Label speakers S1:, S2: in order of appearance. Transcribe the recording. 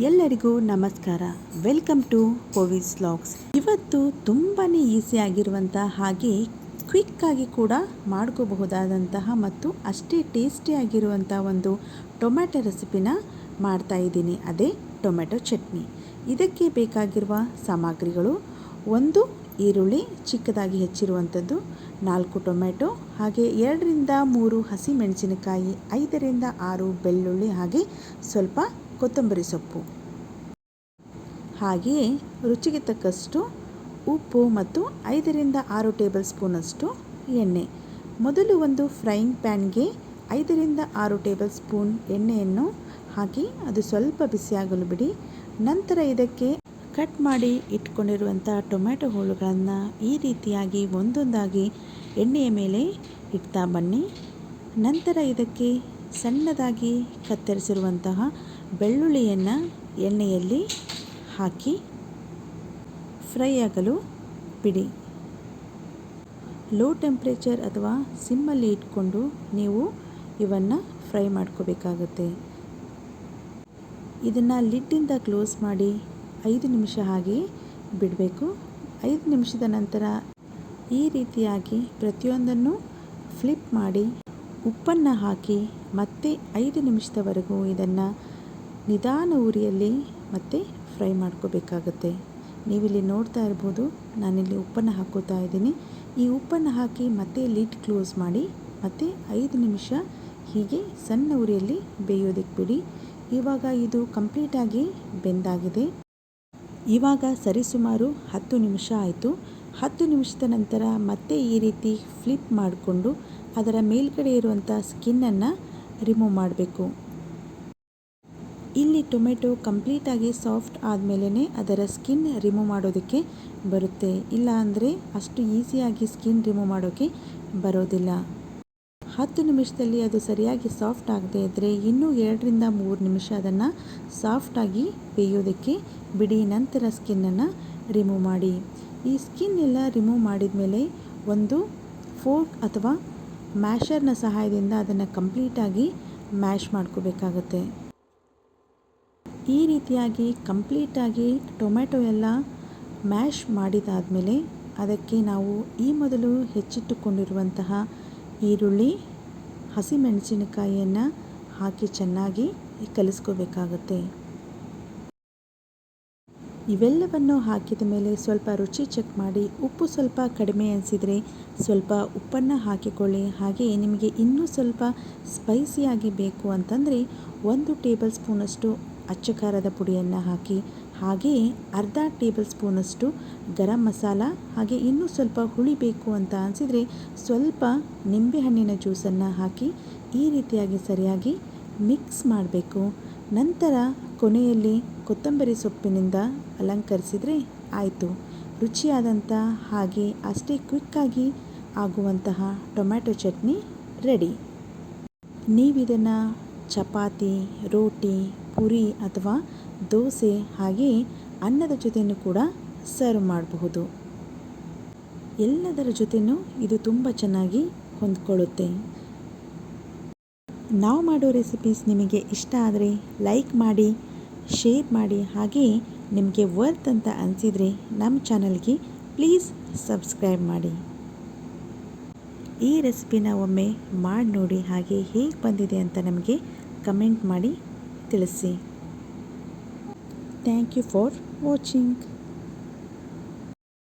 S1: ಎಲ್ಲರಿಗೂ ನಮಸ್ಕಾರ. Welcome to ಕೋವಿಸ್ vlogs ಇವತ್ತು ತುಂಬಾ ಈಸಿಯಾಗಿರುವಂಥ ಹಾಗೆ ಕ್ವಿಕ್ಕಾಗಿ ಕೂಡ ಮಾಡ್ಕೋಬಹುದಾದಂತಹ ಮತ್ತು ಅಷ್ಟೇ ಟೇಸ್ಟಿಯಾಗಿರುವಂಥ ಒಂದು ಟೊಮ್ಯಾಟೊ ರೆಸಿಪಿನ ಮಾಡ್ತಾ ಇದ್ದೀನಿ. ಅದೇ ಟೊಮೆಟೊ ಚಟ್ನಿ. ಇದಕ್ಕೆ ಬೇಕಾಗಿರುವ ಸಾಮಗ್ರಿಗಳು ಒಂದು ಈರುಳ್ಳಿ ಚಿಕ್ಕದಾಗಿ ಹೆಚ್ಚಿರುವಂಥದ್ದು ನಾಲ್ಕು ಟೊಮೆಟೊ ಹಾಗೆ ಎರಡರಿಂದ ಮೂರು ಹಸಿ ಮೆಣಸಿನಕಾಯಿ, ಐದರಿಂದ ಆರು ಬೆಳ್ಳುಳ್ಳಿ, ಹಾಗೆ ಸ್ವಲ್ಪ ಕೊತ್ತಂಬರಿ ಸೊಪ್ಪು. ಹಾಗೆಯೇ ರುಚಿಗೆ ತಕ್ಕಷ್ಟು ಉಪ್ಪು ಮತ್ತು ಐದರಿಂದ ಆರು ಟೇಬಲ್ ಸ್ಪೂನಷ್ಟು ಎಣ್ಣೆ. ಮೊದಲು ಒಂದು ಫ್ರೈಯಿಂಗ್ ಪ್ಯಾನ್ಗೆ ಐದರಿಂದ ಆರು ಟೇಬಲ್ ಸ್ಪೂನ್ ಎಣ್ಣೆಯನ್ನು ಹಾಕಿ ಅದು ಸ್ವಲ್ಪ ಬಿಸಿಯಾಗಲು ಬಿಡಿ. ನಂತರ ಇದಕ್ಕೆ ಕಟ್ ಮಾಡಿ ಇಟ್ಕೊಂಡಿರುವಂಥ ಟೊಮ್ಯಾಟೊ ಹೋಳುಗಳನ್ನು ಈ ರೀತಿಯಾಗಿ ಒಂದೊಂದಾಗಿ ಎಣ್ಣೆಯ ಮೇಲೆ ಇಡ್ತಾ ಬನ್ನಿ. ನಂತರ ಇದಕ್ಕೆ ಸಣ್ಣದಾಗಿ ಕತ್ತರಿಸಿರುವಂತಹ ಬೆಳ್ಳುಳ್ಳಿಯನ್ನು ಎಣ್ಣೆಯಲ್ಲಿ ಹಾಕಿ ಫ್ರೈ ಆಗಲು ಬಿಡಿ. ಲೋ ಟೆಂಪ್ರೇಚರ್ ಅಥವಾ ಸಿಮ್ಮಲ್ಲಿ ಇಟ್ಕೊಂಡು ನೀವು ಇವನ್ನು ಫ್ರೈ ಮಾಡ್ಕೋಬೇಕಾಗುತ್ತೆ. ಇದನ್ನು ಲಿಡ್ಡಿಂದ ಕ್ಲೋಸ್ ಮಾಡಿ ಐದು ನಿಮಿಷ ಹಾಗೆ ಬಿಡಬೇಕು. ಐದು ನಿಮಿಷದ ನಂತರ ಈ ರೀತಿಯಾಗಿ ಪ್ರತಿಯೊಂದನ್ನು ಫ್ಲಿಪ್ ಮಾಡಿ ಉಪ್ಪನ್ನು ಹಾಕಿ ಮತ್ತೆ ಐದು ನಿಮಿಷದವರೆಗೂ ಇದನ್ನು ನಿಧಾನ ಉರಿಯಲ್ಲಿ ಮತ್ತೆ ಫ್ರೈ ಮಾಡ್ಕೋಬೇಕಾಗತ್ತೆ. ನೀವಿಲ್ಲಿ ನೋಡ್ತಾ ಇರ್ಬೋದು, ನಾನಿಲ್ಲಿ ಉಪ್ಪನ್ನು ಹಾಕೋತಾ ಇದ್ದೀನಿ. ಈ ಉಪ್ಪನ್ನು ಹಾಕಿ ಮತ್ತೆ ಲಿಡ್ ಕ್ಲೋಸ್ ಮಾಡಿ ಮತ್ತೆ ಐದು ನಿಮಿಷ ಹೀಗೆ ಸಣ್ಣ ಉರಿಯಲ್ಲಿ ಬೇಯೋದಕ್ಕೆ ಬಿಡಿ. ಇವಾಗ ಇದು ಕಂಪ್ಲೀಟಾಗಿ ಬೆಂದಾಗಿದೆ. ಇವಾಗ ಸರಿಸುಮಾರು ಹತ್ತು ನಿಮಿಷ ಆಯಿತು. ಹತ್ತು ನಿಮಿಷದ ನಂತರ ಮತ್ತೆ ಈ ರೀತಿ ಫ್ಲಿಪ್ ಮಾಡಿಕೊಂಡು ಅದರ ಮೇಲ್ಗಡೆ ಇರುವಂಥ ಸ್ಕಿನ್ನನ್ನು ರಿಮೂವ್ ಮಾಡಬೇಕು. ಇಲ್ಲಿ ಟೊಮೆಟೊ ಕಂಪ್ಲೀಟಾಗಿ ಸಾಫ್ಟ್ ಆದಮೇಲೆ ಅದರ ಸ್ಕಿನ್ ರಿಮೂವ್ ಮಾಡೋದಕ್ಕೆ ಬರುತ್ತೆ. ಇಲ್ಲ ಅಂದರೆ ಅಷ್ಟು ಈಸಿಯಾಗಿ ಸ್ಕಿನ್ ರಿಮೂವ್ ಮಾಡೋಕ್ಕೆ ಬರೋದಿಲ್ಲ. ಹತ್ತು ನಿಮಿಷದಲ್ಲಿ ಅದು ಸರಿಯಾಗಿ ಸಾಫ್ಟ್ ಆಗದೆ ಇದ್ದರೆ ಇನ್ನೂ ಎರಡರಿಂದ ಮೂರು ನಿಮಿಷ ಅದನ್ನು ಸಾಫ್ಟಾಗಿ ಬೇಯೋದಕ್ಕೆ ಬಿಡಿ. ನಂತರ ಸ್ಕಿನ್ನನ್ನು ರಿಮೂವ್ ಮಾಡಿ. ಈ ಸ್ಕಿನ್ ಎಲ್ಲ ರಿಮೂವ್ ಮಾಡಿದ ಮೇಲೆ ಒಂದು ಫೋರ್ಕ್ ಅಥವಾ ಮ್ಯಾಷರ್ನ ಸಹಾಯದಿಂದ ಅದನ್ನು ಕಂಪ್ಲೀಟಾಗಿ ಮ್ಯಾಶ್ ಮಾಡ್ಕೋಬೇಕಾಗುತ್ತೆ. ಈ ರೀತಿಯಾಗಿ ಕಂಪ್ಲೀಟಾಗಿ ಟೊಮೆಟೊ ಎಲ್ಲ ಮ್ಯಾಶ್ ಮಾಡಿದಾದಮೇಲೆ ಅದಕ್ಕೆ ನಾವು ಈ ಮೊದಲು ಹೆಚ್ಚಿಟ್ಟುಕೊಂಡಿರುವಂತಹ ಈರುಳ್ಳಿ, ಹಸಿಮೆಣಸಿನಕಾಯಿಯನ್ನು ಹಾಕಿ ಚೆನ್ನಾಗಿ ಕಲಿಸ್ಕೋಬೇಕಾಗುತ್ತೆ. ಇವೆಲ್ಲವನ್ನು ಹಾಕಿದ ಮೇಲೆ ಸ್ವಲ್ಪ ರುಚಿ ಚೆಕ್ ಮಾಡಿ, ಉಪ್ಪು ಸ್ವಲ್ಪ ಕಡಿಮೆ ಅನಿಸಿದರೆ ಸ್ವಲ್ಪ ಉಪ್ಪನ್ನು ಹಾಕಿಕೊಳ್ಳಿ. ಹಾಗೆ ನಿಮಗೆ ಇನ್ನೂ ಸ್ವಲ್ಪ ಸ್ಪೈಸಿಯಾಗಿ ಬೇಕು ಅಂತಂದರೆ ಒಂದು ಟೇಬಲ್ ಸ್ಪೂನಷ್ಟು ಅಚ್ಚಕಾರದ ಪುಡಿಯನ್ನು ಹಾಕಿ ಹಾಗೆಯೇ ಅರ್ಧ ಟೇಬಲ್ ಸ್ಪೂನಷ್ಟು ಗರಂ ಮಸಾಲ, ಹಾಗೆ ಇನ್ನೂ ಸ್ವಲ್ಪ ಹುಳಿ ಬೇಕು ಅಂತ ಅನಿಸಿದರೆ ಸ್ವಲ್ಪ ನಿಂಬೆಹಣ್ಣಿನ ಜ್ಯೂಸನ್ನು ಹಾಕಿ ಈ ರೀತಿಯಾಗಿ ಸರಿಯಾಗಿ ಮಿಕ್ಸ್ ಮಾಡಬೇಕು. ನಂತರ ಕೊನೆಯಲ್ಲಿ ಕೊತ್ತಂಬರಿ ಸೊಪ್ಪಿನಿಂದ ಅಲಂಕರಿಸಿದರೆ ಆಯಿತು. ರುಚಿಯಾದಂಥ ಹಾಗೆ ಅಷ್ಟೇ ಕ್ವಿಕ್ಕಾಗಿ ಆಗುವಂತಹ ಟೊಮ್ಯಾಟೊ ಚಟ್ನಿ ರೆಡಿ. ನೀವಿದನ್ನು ಚಪಾತಿ, ರೋಟಿ, ಪುರಿ ಅಥವಾ ದೋಸೆ ಹಾಗೆ ಅನ್ನದ ಜೊತೆಯೂ ಕೂಡ ಸರ್ವ್ ಮಾಡಬಹುದು. ಎಲ್ಲದರ ಜೊತೆಯೂ ಇದು ತುಂಬ ಚೆನ್ನಾಗಿ ಹೊಂದ್ಕೊಳ್ಳುತ್ತೆ. ನಾವು ಮಾಡೋ ರೆಸಿಪೀಸ್ ನಿಮಗೆ ಇಷ್ಟ ಆದರೆ ಲೈಕ್ ಮಾಡಿ ಶೇರ್ ಮಾಡಿ ಹಾಗೆ ನಿಮಗೆ ವರ್ತ್ ಅಂತ ಅನಿಸಿದರೆ ನಮ್ಮ ಚಾನಲ್ಗೆ ಪ್ಲೀಸ್ ಸಬ್ಸ್ಕ್ರೈಬ್ ಮಾಡಿ. ಈ ರೆಸಿಪಿನ ಒಮ್ಮೆ ಮಾಡಿ ನೋಡಿ ಹಾಗೆ ಹೇಗೆ ಬಂದಿದೆ ಅಂತ ನಮಗೆ ಕಮೆಂಟ್ ಮಾಡಿ ತಿಳಿಸಿ. Thank you for watching